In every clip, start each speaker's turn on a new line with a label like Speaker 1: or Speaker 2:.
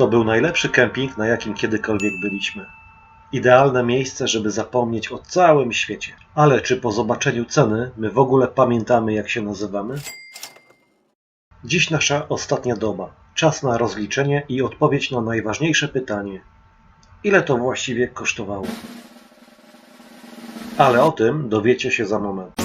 Speaker 1: To był najlepszy kemping, na jakim kiedykolwiek byliśmy. Idealne miejsce, żeby zapomnieć o całym świecie. Ale czy po zobaczeniu ceny my w ogóle pamiętamy, jak się nazywamy? Dziś nasza ostatnia doba. Czas na rozliczenie i odpowiedź na najważniejsze pytanie: ile to właściwie kosztowało? Ale o tym dowiecie się za moment.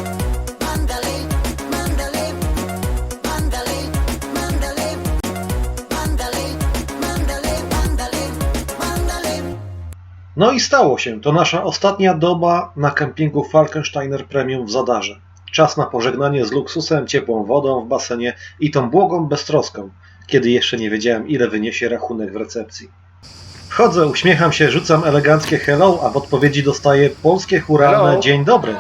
Speaker 1: No i stało się. To nasza ostatnia doba na kempingu Falkensteiner Premium w Zadarze. Czas na pożegnanie z luksusem, ciepłą wodą w basenie i tą błogą beztroską, kiedy jeszcze nie wiedziałem, ile wyniesie rachunek w recepcji. Wchodzę, uśmiecham się, rzucam eleganckie hello, a w odpowiedzi dostaję polskie churalne
Speaker 2: Hello.
Speaker 1: dzień dobry.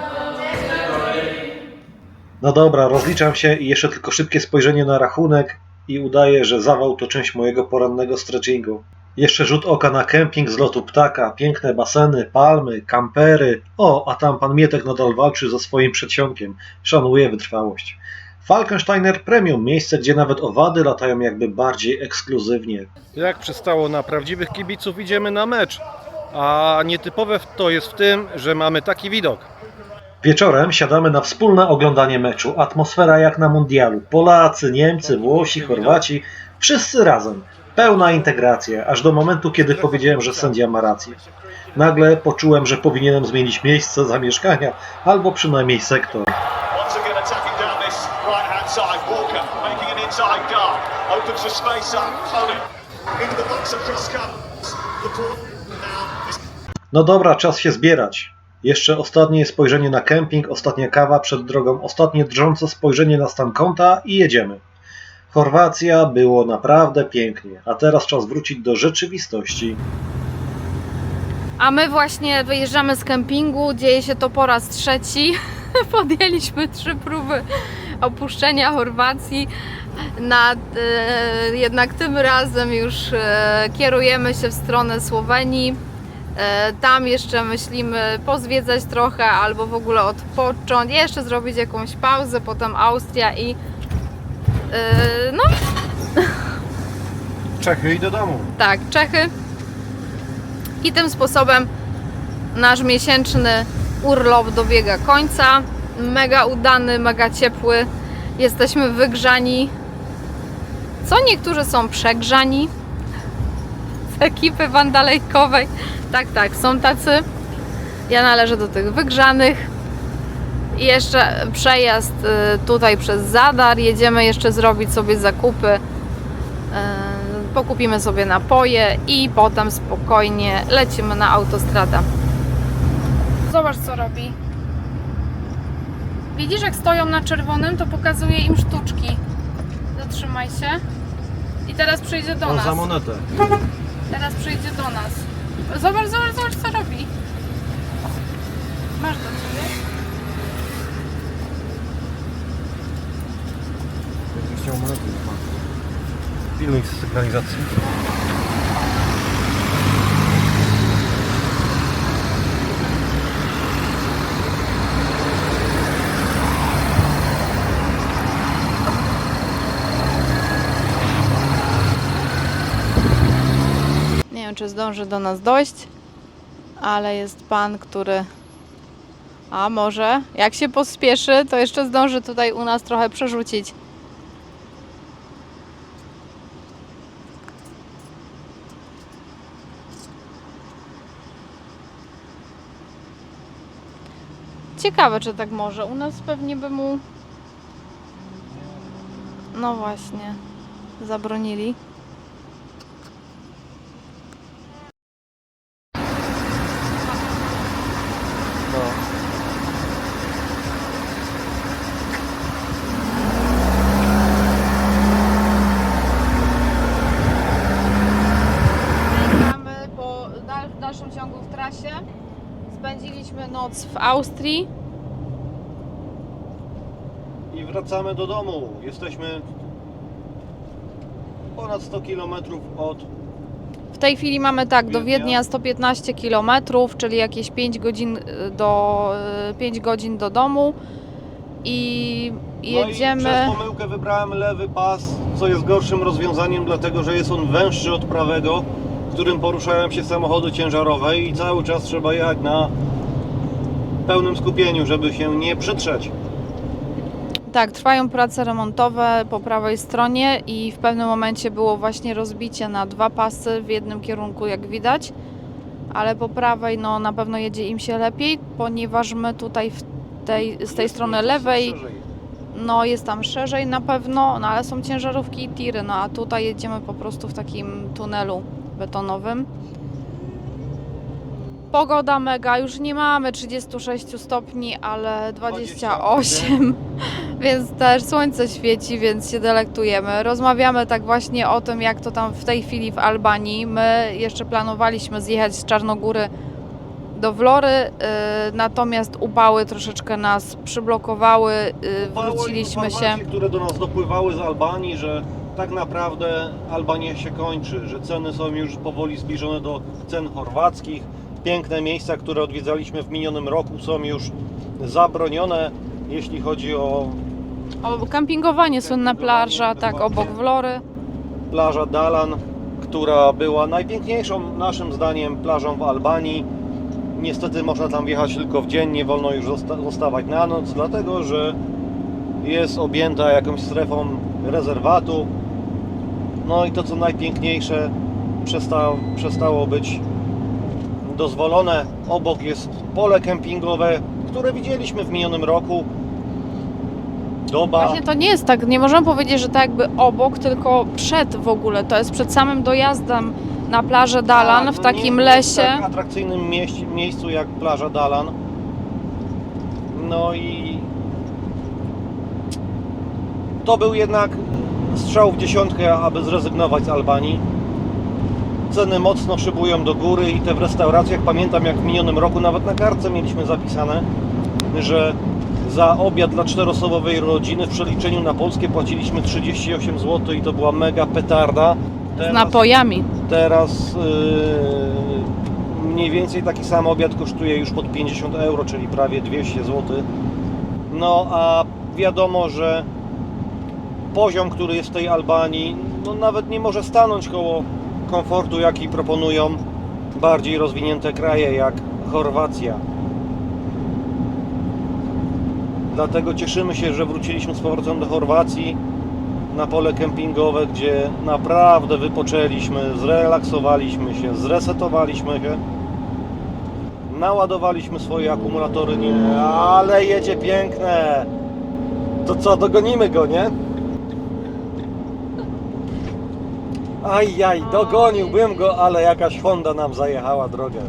Speaker 1: No dobra, rozliczam się i jeszcze tylko szybkie spojrzenie na rachunek i udaję, że zawał to część mojego porannego stretchingu. Jeszcze rzut oka na kemping z lotu ptaka, piękne baseny, palmy, kampery. O, a tam pan Mietek nadal walczy ze swoim przedsionkiem. Szanuje wytrwałość. Falkensteiner Premium, miejsce, gdzie nawet owady latają jakby bardziej ekskluzywnie.
Speaker 2: Jak przystało na prawdziwych kibiców, idziemy na mecz. A nietypowe to jest w tym, że mamy taki widok.
Speaker 1: Wieczorem siadamy na wspólne oglądanie meczu. Atmosfera jak na mundialu. Polacy, Niemcy, Włosi, Chorwaci. Wszyscy razem. Pełna integracja, aż do momentu, kiedy powiedziałem, że sędzia ma rację. Nagle poczułem, że powinienem zmienić miejsce zamieszkania, albo przynajmniej sektor. No dobra, czas się zbierać. Jeszcze ostatnie spojrzenie na kemping, ostatnia kawa przed drogą, ostatnie drżące spojrzenie na stan konta i jedziemy. Chorwacja było naprawdę pięknie, a teraz czas wrócić do rzeczywistości.
Speaker 3: A my właśnie wyjeżdżamy z kempingu, dzieje się to po raz trzeci. Podjęliśmy trzy próby opuszczenia Chorwacji. Nad, e, jednak tym razem już e, kierujemy się w stronę Słowenii. E, tam jeszcze myślimy pozwiedzać trochę albo w ogóle odpocząć, jeszcze zrobić jakąś pauzę, potem Austria i e, no
Speaker 2: Czechy i do domu.
Speaker 3: tak, Czechy. I tym sposobem nasz miesięczny urlop dobiega końca. Mega udany, mega ciepły. Jesteśmy wygrzani. Co niektórzy są przegrzani z ekipy wandalejkowej. Tak, tak, są tacy. Ja należę do tych wygrzanych. I jeszcze przejazd y, tutaj przez Zadar. Jedziemy jeszcze zrobić sobie zakupy. Y, Pokupimy sobie napoje i potem spokojnie lecimy na autostradę. Zobacz co robi. Widzisz jak stoją na czerwonym, to pokazuje im sztuczki. Zatrzymaj się. I teraz przyjdzie do nas.
Speaker 2: za monetę.
Speaker 3: Teraz przyjdzie do nas. Zobacz, zobacz, zobacz co robi. Masz do ciebie.
Speaker 2: Chciał monetę. Pilnuj sygnalizacji.
Speaker 3: Wiem, czy zdąży do nas dojść, ale jest pan, który. A może, jak się pospieszy, to jeszcze zdąży tutaj u nas trochę przerzucić. Ciekawe, czy tak może. U nas pewnie by mu. No właśnie, zabronili. W dalszym ciągu w trasie. Spędziliśmy noc w Austrii.
Speaker 2: Wracamy do domu. Jesteśmy ponad 100 km od
Speaker 3: W tej chwili mamy tak, do
Speaker 2: Wiednia.
Speaker 3: Wiednia 115 km, czyli jakieś 5 godzin y, do, y, 5 godzin do domu. I jedziemy.
Speaker 2: No i przez pomyłkę wybrałem lewy pas, co jest gorszym rozwiązaniem, dlatego że jest on węższy od prawego, którym poruszają się samochody ciężarowe i cały czas trzeba jechać na pełnym skupieniu, żeby się nie przytrzeć.
Speaker 3: Tak, trwają prace remontowe po prawej stronie i w pewnym momencie było właśnie rozbicie na dwa pasy w jednym kierunku, jak widać, ale po prawej no na pewno jedzie im się lepiej, ponieważ my tutaj w tej, z tej strony lewej no jest tam szerzej na pewno, no ale są ciężarówki i tiry, no a tutaj jedziemy po prostu w takim tunelu betonowym. Pogoda mega, już nie mamy 36 stopni, ale 28, więc też słońce świeci, więc się delektujemy. Rozmawiamy tak właśnie o tym, jak to tam w tej chwili w Albanii. My jeszcze planowaliśmy zjechać z Czarnogóry do Wlory, y, natomiast upały troszeczkę nas przyblokowały, y, wróciliśmy się.
Speaker 2: Które do nas dopływały z Albanii, że tak naprawdę Albania się kończy, że ceny są już powoli zbliżone do cen chorwackich. Piękne miejsca, które odwiedzaliśmy w minionym roku są już zabronione, jeśli chodzi o
Speaker 3: O, kampingowanie, słynna plaża, tak, obok Wlory.
Speaker 2: plaża Dalan, która była najpiękniejszą naszym zdaniem plażą w Albanii. Niestety można tam wjechać tylko w dzień, nie wolno już zosta- zostawać na noc, dlatego że jest objęta jakąś strefą rezerwatu. No i to co najpiękniejsze przestało, przestało być dozwolone. Obok jest pole kempingowe, które widzieliśmy w minionym roku. Doba.
Speaker 3: Właśnie to nie jest tak, nie możemy powiedzieć, że tak jakby obok, tylko przed w ogóle. To jest przed samym dojazdem na plażę Dalan
Speaker 2: Tak,
Speaker 3: w
Speaker 2: no
Speaker 3: takim
Speaker 2: nie
Speaker 3: lesie.
Speaker 2: W tak atrakcyjnym miejscu jak plaża Dalan. No i to był jednak strzał w dziesiątkę, aby zrezygnować z Albanii. Ceny mocno szybują do góry i te w restauracjach, pamiętam jak w minionym roku nawet na kartce mieliśmy zapisane, że za obiad dla czteroosobowej rodziny w przeliczeniu na polskie płaciliśmy 38 zł i to była mega petarda.
Speaker 3: Z
Speaker 2: Teraz-
Speaker 3: napojami.
Speaker 2: Teraz yy, mniej więcej taki sam obiad kosztuje już pod 50 euro, czyli prawie 200 zł. No a wiadomo, że poziom, który jest w tej Albanii, no nawet nie może stanąć koło komfortu, jaki proponują bardziej rozwinięte kraje jak Chorwacja. Dlatego cieszymy się, że wróciliśmy z powrotem do Chorwacji na pole kempingowe, gdzie naprawdę wypoczęliśmy, zrelaksowaliśmy się, zresetowaliśmy się. Naładowaliśmy swoje akumulatory, nie, ale jedzie piękne. To co, dogonimy go, nie? Ajaj, dogoniłbym go, ale jakaś Honda nam zajechała drogę.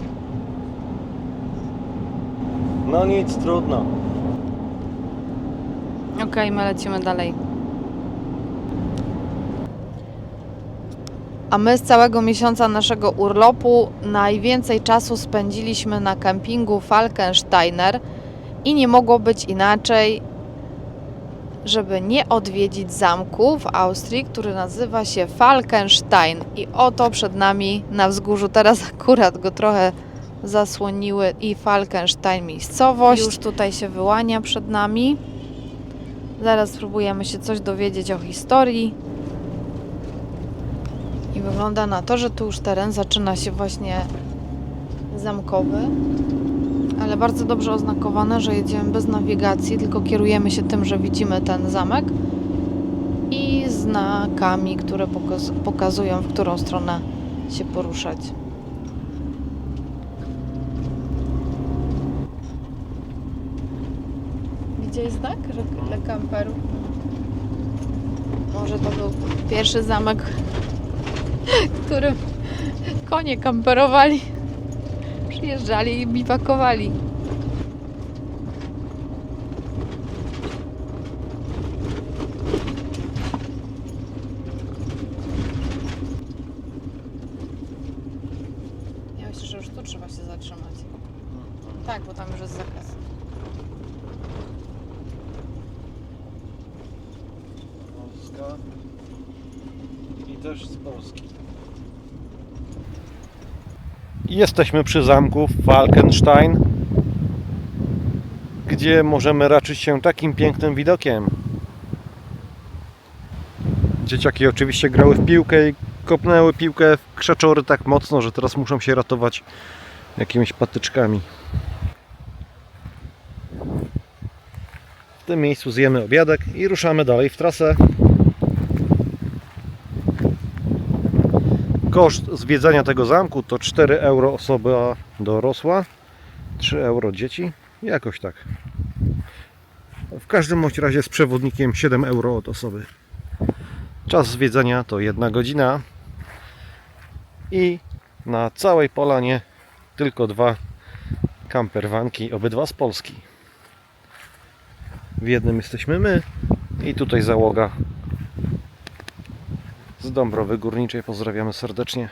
Speaker 2: No nic, trudno.
Speaker 3: Okej, my lecimy dalej. A my z całego miesiąca naszego urlopu najwięcej czasu spędziliśmy na kempingu Falkensteiner i nie mogło być inaczej, żeby nie odwiedzić zamku w Austrii, który nazywa się Falkenstein. I oto przed nami na wzgórzu, teraz akurat go trochę zasłoniły i Falkenstein miejscowość. Już tutaj się wyłania przed nami. Zaraz spróbujemy się coś dowiedzieć o historii. I wygląda na to, że tu już teren zaczyna się właśnie zamkowy, ale bardzo dobrze oznakowane, że jedziemy bez nawigacji, tylko kierujemy się tym, że widzimy ten zamek i znakami, które pokaz- pokazują, w którą stronę się poruszać. Gdzie znak dla kamperów? Może to był pierwszy zamek, którym konie kamperowali. Przyjeżdżali i biwakowali. Ja myślę, że już tu trzeba się zatrzymać. Tak, bo tam już jest zakaz.
Speaker 2: Polska i też z Polski. Jesteśmy przy zamku Falkenstein, gdzie możemy raczyć się takim pięknym widokiem. Dzieciaki oczywiście grały w piłkę i kopnęły piłkę w krzaczory tak mocno, że teraz muszą się ratować jakimiś patyczkami. W tym miejscu zjemy obiadek i ruszamy dalej w trasę. Koszt zwiedzania tego zamku to 4 euro osoba dorosła, 3 euro dzieci, jakoś tak. W każdym bądź razie z przewodnikiem 7 euro od osoby. Czas zwiedzania to jedna godzina i na całej polanie tylko dwa kamperwanki, obydwa z Polski. W jednym jesteśmy my i tutaj załoga z Dąbrowy Górniczej. Pozdrawiamy serdecznie.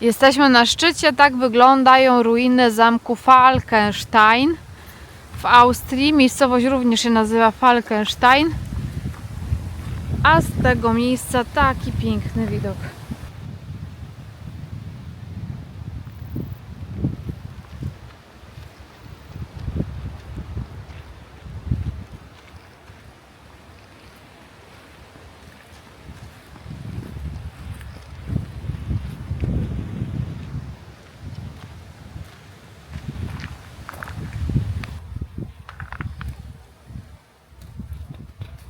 Speaker 3: Jesteśmy na szczycie, tak wyglądają ruiny zamku Falkenstein w Austrii. Miejscowość również się nazywa Falkenstein. A z tego miejsca taki piękny widok.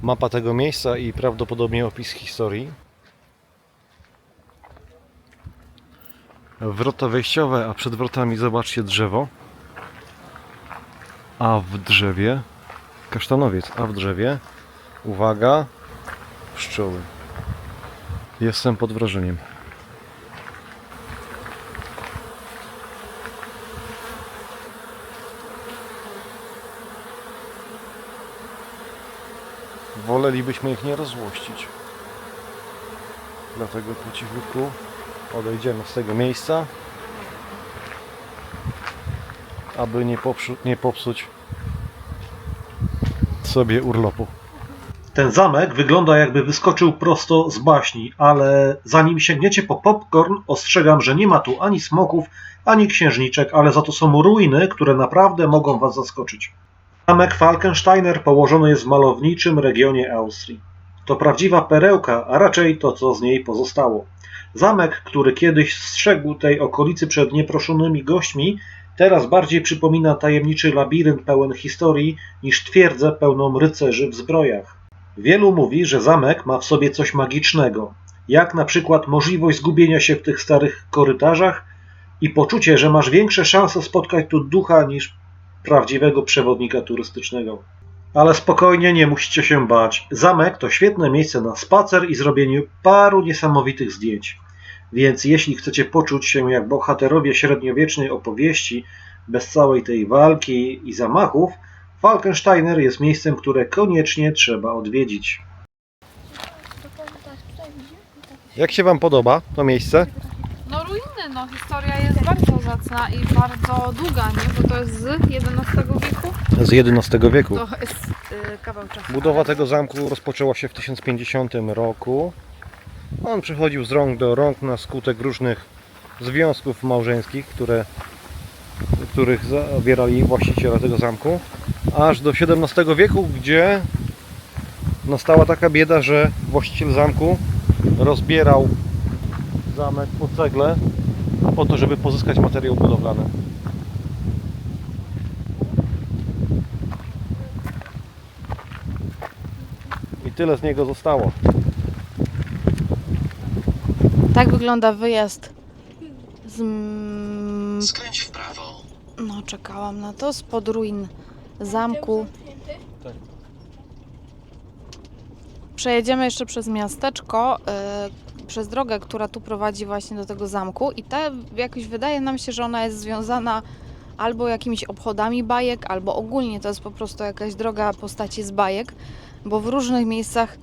Speaker 2: Mapa tego miejsca i prawdopodobnie opis historii. Wrota wejściowe, a przed wrotami zobaczcie drzewo. A w drzewie kasztanowiec, a w drzewie uwaga pszczoły. Jestem pod wrażeniem. Wolelibyśmy ich nie rozłościć. Dlatego po cichutku odejdziemy z tego miejsca, aby nie, nie popsuć sobie urlopu.
Speaker 1: Ten zamek wygląda jakby wyskoczył prosto z baśni, ale zanim sięgniecie po popcorn, ostrzegam, że nie ma tu ani smoków, ani księżniczek, ale za to są ruiny, które naprawdę mogą Was zaskoczyć. Zamek Falkensteiner położony jest w malowniczym regionie Austrii. To prawdziwa perełka, a raczej to, co z niej pozostało. Zamek, który kiedyś strzegł tej okolicy przed nieproszonymi gośćmi, teraz bardziej przypomina tajemniczy labirynt pełen historii niż twierdzę pełną rycerzy w zbrojach. Wielu mówi, że zamek ma w sobie coś magicznego, jak na przykład możliwość zgubienia się w tych starych korytarzach i poczucie, że masz większe szanse spotkać tu ducha niż prawdziwego przewodnika turystycznego. Ale spokojnie, nie musicie się bać. Zamek to świetne miejsce na spacer i zrobieniu paru niesamowitych zdjęć. Więc jeśli chcecie poczuć się jak bohaterowie średniowiecznej opowieści, bez całej tej walki i zamachów, Falkensteiner jest miejscem, które koniecznie trzeba odwiedzić.
Speaker 2: Jak się Wam podoba to miejsce?
Speaker 3: No ruiny, no historia jest bardzo zacna i bardzo długa, nie? Bo to jest z XI wieku.
Speaker 2: Z XI wieku.
Speaker 3: To jest y, kawał czasu.
Speaker 2: Budowa tego zamku rozpoczęła się w 1050 roku. On przechodził z rąk do rąk na skutek różnych związków małżeńskich, które, których zawierali właściciele tego zamku. Aż do XVII wieku, gdzie nastała taka bieda, że właściciel zamku rozbierał zamek po cegle po to, żeby pozyskać materiał budowlany. I tyle z niego zostało.
Speaker 3: Tak wygląda wyjazd z...
Speaker 4: Skręć w prawo.
Speaker 3: No, czekałam na to. Spod ruin zamku.
Speaker 2: Tak.
Speaker 3: Przejedziemy jeszcze przez miasteczko, y, przez drogę, która tu prowadzi właśnie do tego zamku i ta jakoś wydaje nam się, że ona jest związana albo jakimiś obchodami bajek, albo ogólnie to jest po prostu jakaś droga postaci z bajek, bo w różnych miejscach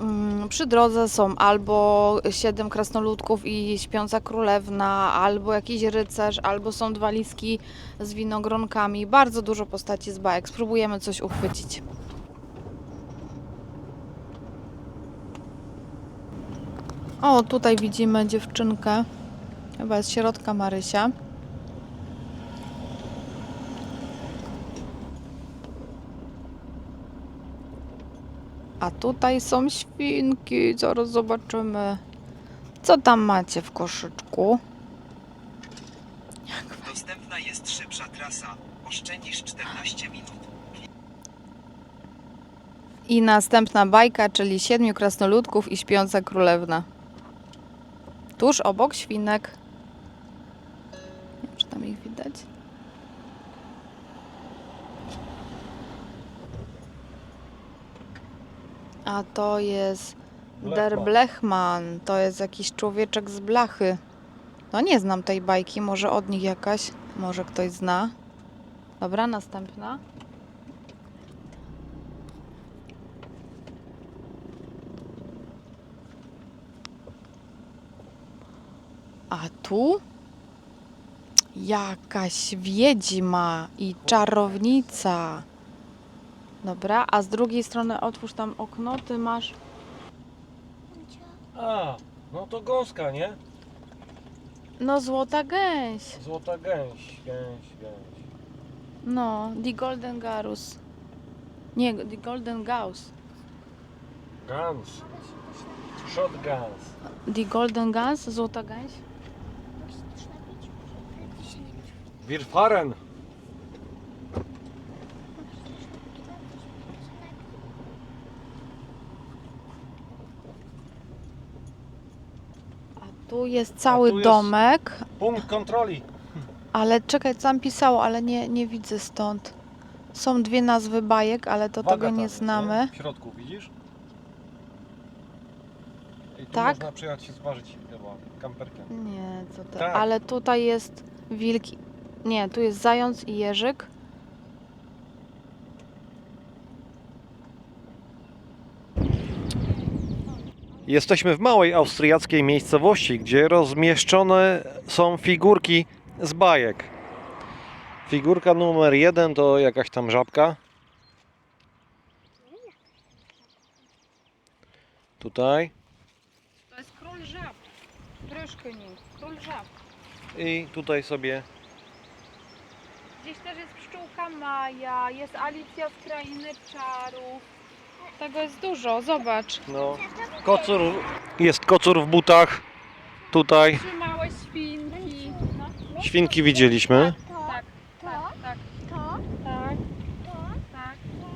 Speaker 3: mm, przy drodze są albo siedem krasnoludków i śpiąca królewna, albo jakiś rycerz, albo są dwa liski z winogronkami. Bardzo dużo postaci z bajek. Spróbujemy coś uchwycić. O, tutaj widzimy dziewczynkę. Chyba jest środka Marysia. A tutaj są świnki. Zaraz zobaczymy. Co tam macie w koszyczku?
Speaker 4: Dostępna jest szybsza trasa. Oszczędzisz 14 minut.
Speaker 3: I następna bajka, czyli Siedmiu Krasnoludków i Śpiąca Królewna. Tuż obok świnek. Nie wiem, czy tam ich widać. A to jest Der
Speaker 2: Blechman.
Speaker 3: To jest jakiś człowieczek z blachy. No nie znam tej bajki, może od nich jakaś, może ktoś zna. Dobra, następna. A tu jakaś wiedźma i czarownica. Dobra, a z drugiej strony otwórz tam okno, ty masz.
Speaker 2: A, no to gąska, nie?
Speaker 3: No, złota gęś.
Speaker 2: Złota gęś, gęś, gęś.
Speaker 3: No, The Golden Garus. Nie, The Golden Gauss.
Speaker 2: Guns. Shotguns.
Speaker 3: The Golden Gans, złota gęś.
Speaker 2: Wirfaren.
Speaker 3: A tu jest cały
Speaker 2: tu jest-
Speaker 3: domek,
Speaker 2: Punkt kontroli.
Speaker 3: ale czekaj, co tam pisało, ale nie, nie widzę stąd. Są dwie nazwy bajek, ale to
Speaker 2: Waga
Speaker 3: tego
Speaker 2: tam
Speaker 3: nie
Speaker 2: jest,
Speaker 3: znamy.
Speaker 2: W środku, widzisz? I tu
Speaker 3: Tak?
Speaker 2: można przyjechać się zważyć chyba kamperkiem.
Speaker 3: Nie, co to?
Speaker 2: Tak.
Speaker 3: Ale tutaj jest wilki. Nie, tu jest zając i jeżyk.
Speaker 2: Jesteśmy w małej austriackiej miejscowości, gdzie rozmieszczone są figurki z bajek. Figurka numer jeden to jakaś tam żabka. Tutaj.
Speaker 3: To jest król żab. Troszkę nie. Król żab.
Speaker 2: I tutaj sobie
Speaker 3: Gdzieś też jest pszczółka Maja, jest Alicja z Krainy Czarów. Tego jest dużo, zobacz.
Speaker 2: no, kocur. Jest kocur w butach. Tutaj.
Speaker 3: Trzy małe świnki. No.
Speaker 2: Świnki widzieliśmy.
Speaker 3: Tak, tak, tak.
Speaker 5: To,
Speaker 3: Tak,
Speaker 5: to,
Speaker 3: tak,
Speaker 5: to,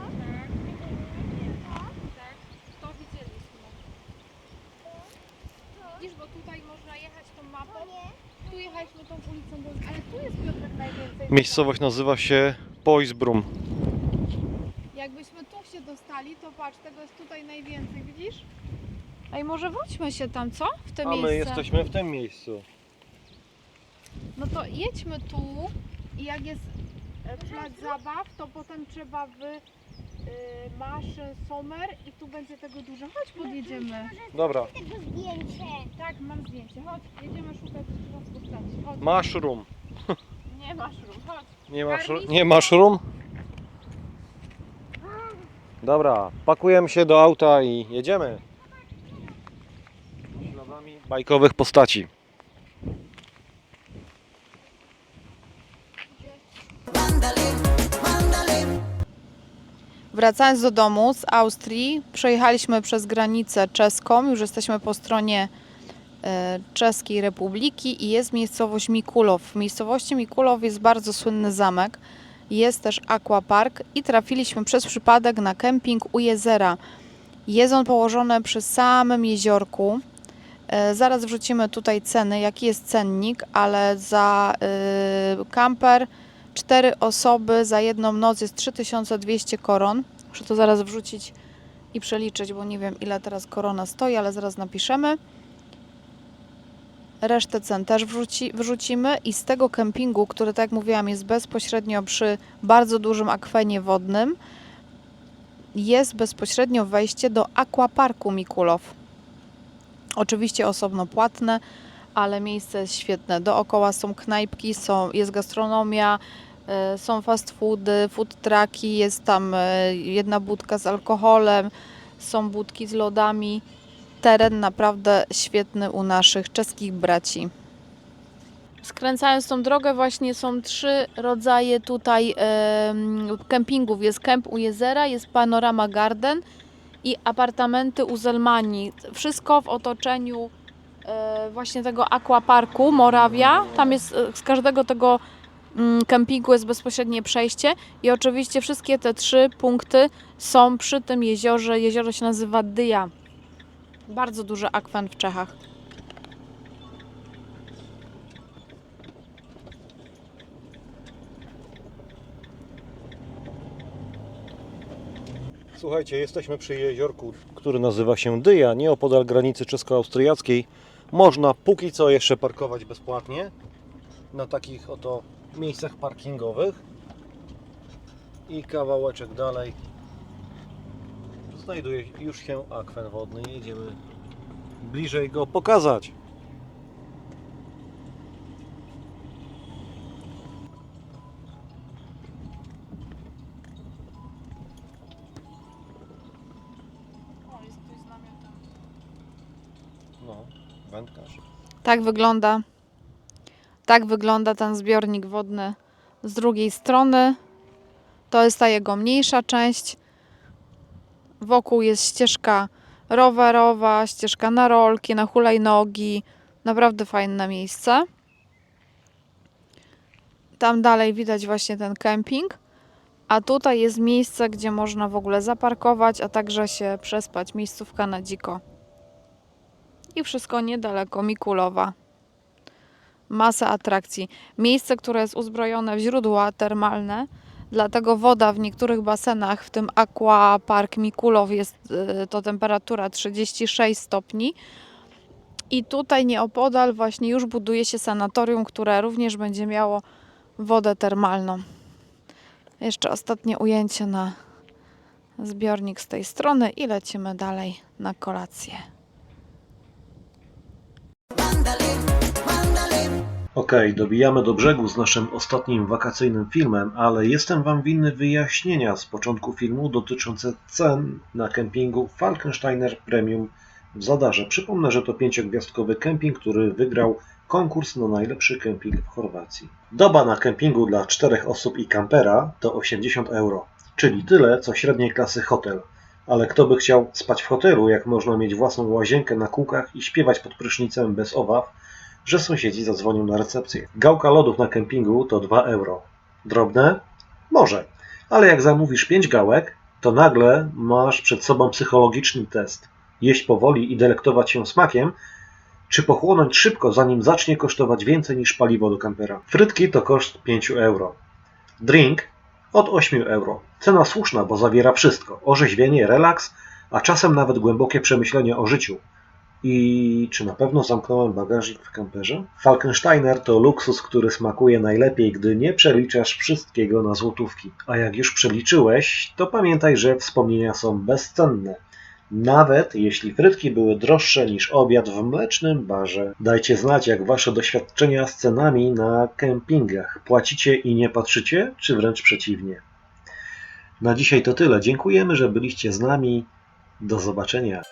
Speaker 3: tak. To widzieliśmy. Widzisz, bo tutaj można jechać tą mapą. Tu jechaliśmy tą ulicą, bo... ale tu jest Piotrek najwięcej.
Speaker 2: Miejscowość nazywa się Poisbrum.
Speaker 3: Jakbyśmy tu się dostali, to patrz, tego jest tutaj najwięcej, widzisz? Ej, może wróćmy się tam, co? W te
Speaker 2: A
Speaker 3: miejsce.
Speaker 2: my jesteśmy w tym miejscu.
Speaker 3: No to jedźmy tu i jak jest plac zabaw, to potem trzeba w y, Maszyn Sommer i tu będzie tego dużo. Chodź, podjedziemy.
Speaker 2: Dobra.
Speaker 5: tego zdjęcie.
Speaker 3: Tak, mam zdjęcie. Chodź, jedziemy szukać was postaci. Chodź.
Speaker 2: Mushroom.
Speaker 3: Nie masz rum, chodź.
Speaker 2: Nie masz,
Speaker 3: Karmisz?
Speaker 2: nie masz rum? Dobra, pakujemy się do auta i jedziemy. Śladami bajkowych postaci.
Speaker 3: Wracając do domu z Austrii, przejechaliśmy przez granicę czeską, już jesteśmy po stronie e, Czeskiej Republiki i jest miejscowość Mikulow. W miejscowości Mikulow jest bardzo słynny zamek, jest też aquapark i trafiliśmy przez przypadek na kemping u jezera. Jest on położony przy samym jeziorku. E, Zaraz wrzucimy tutaj ceny, jaki jest cennik, ale za y, kamper cztery osoby za jedną noc jest 3200 koron. Muszę to zaraz wrzucić i przeliczyć, bo nie wiem ile teraz korona stoi, ale zaraz napiszemy. Resztę cen też wrzuci, wrzucimy i z tego kempingu, który tak jak mówiłam jest bezpośrednio przy bardzo dużym akwenie wodnym, jest bezpośrednio wejście do aquaparku Mikulow. Oczywiście osobno płatne, ale miejsce jest świetne. Dookoła są knajpki, są, jest gastronomia, e, są fast foody, food trucki, jest tam e, jedna budka z alkoholem, są budki z lodami. Teren naprawdę świetny u naszych czeskich braci. Skręcając tą drogę właśnie są trzy rodzaje tutaj em, kempingów. Jest kemp u jezera, jest Panorama Garden i apartamenty Uzelmani. Wszystko w otoczeniu e, właśnie tego aquaparku Morawia. Tam jest e, z każdego tego mm, kempingu jest bezpośrednie przejście i oczywiście wszystkie te trzy punkty są przy tym jeziorze. Jezioro się nazywa Dyja. Bardzo duży akwen w Czechach.
Speaker 2: Słuchajcie, jesteśmy przy jeziorku, który nazywa się Dyja, nieopodal granicy czesko-austriackiej. Można póki co jeszcze parkować bezpłatnie na takich oto miejscach parkingowych. I kawałeczek dalej znajduje już się akwen wodny. Jedziemy bliżej go pokazać. Wędkarz.
Speaker 3: Tak wygląda. Tak wygląda ten zbiornik wodny z drugiej strony. To jest ta jego mniejsza część. Wokół jest ścieżka rowerowa, ścieżka na rolki, na hulajnogi. Naprawdę fajne miejsce. Tam dalej widać właśnie ten kemping. A tutaj jest miejsce, gdzie można w ogóle zaparkować, a także się przespać. Miejscówka na dziko. I wszystko niedaleko Mikulowa. Masa atrakcji. Miejsce, które jest uzbrojone w źródła termalne, dlatego woda w niektórych basenach, w tym Aqua Park Mikulow jest y, to temperatura 36 stopni. I tutaj nieopodal właśnie już buduje się sanatorium, które również będzie miało wodę termalną. Jeszcze ostatnie ujęcie na zbiornik z tej strony i lecimy dalej na kolację.
Speaker 1: Okej, dobijamy do brzegu z naszym ostatnim wakacyjnym filmem, ale jestem Wam winny wyjaśnienia z początku filmu dotyczące cen na kempingu Falkensteiner Premium w Zadarze. Przypomnę, że to pięciogwiazdkowy kemping, który wygrał konkurs na najlepszy kemping w Chorwacji. Doba na kempingu dla czterech osób i kampera to 80 euro, czyli tyle co średniej klasy hotel. Ale kto by chciał spać w hotelu, jak można mieć własną łazienkę na kółkach i śpiewać pod prysznicem bez obaw, że sąsiedzi zadzwonią na recepcję. Gałka lodów na kempingu to 2 euro. Drobne? Może. Ale jak zamówisz 5 gałek, to nagle masz przed sobą psychologiczny test. Jeść powoli i delektować się smakiem, czy pochłonąć szybko, zanim zacznie kosztować więcej niż paliwo do kampera. Frytki to koszt 5 euro. Drink od 8 euro. Cena słuszna, bo zawiera wszystko. Orzeźwienie, relaks, a czasem nawet głębokie przemyślenie o życiu. I czy na pewno zamknąłem bagażnik w kamperze? Falkensteiner to luksus, który smakuje najlepiej, gdy nie przeliczasz wszystkiego na złotówki. A jak już przeliczyłeś, to pamiętaj, że wspomnienia są bezcenne. Nawet jeśli frytki były droższe niż obiad w mlecznym barze. Dajcie znać, jak wasze doświadczenia z cenami na kempingach. Płacicie i nie patrzycie, czy wręcz przeciwnie? Na dzisiaj to tyle. Dziękujemy, że byliście z nami. Do zobaczenia.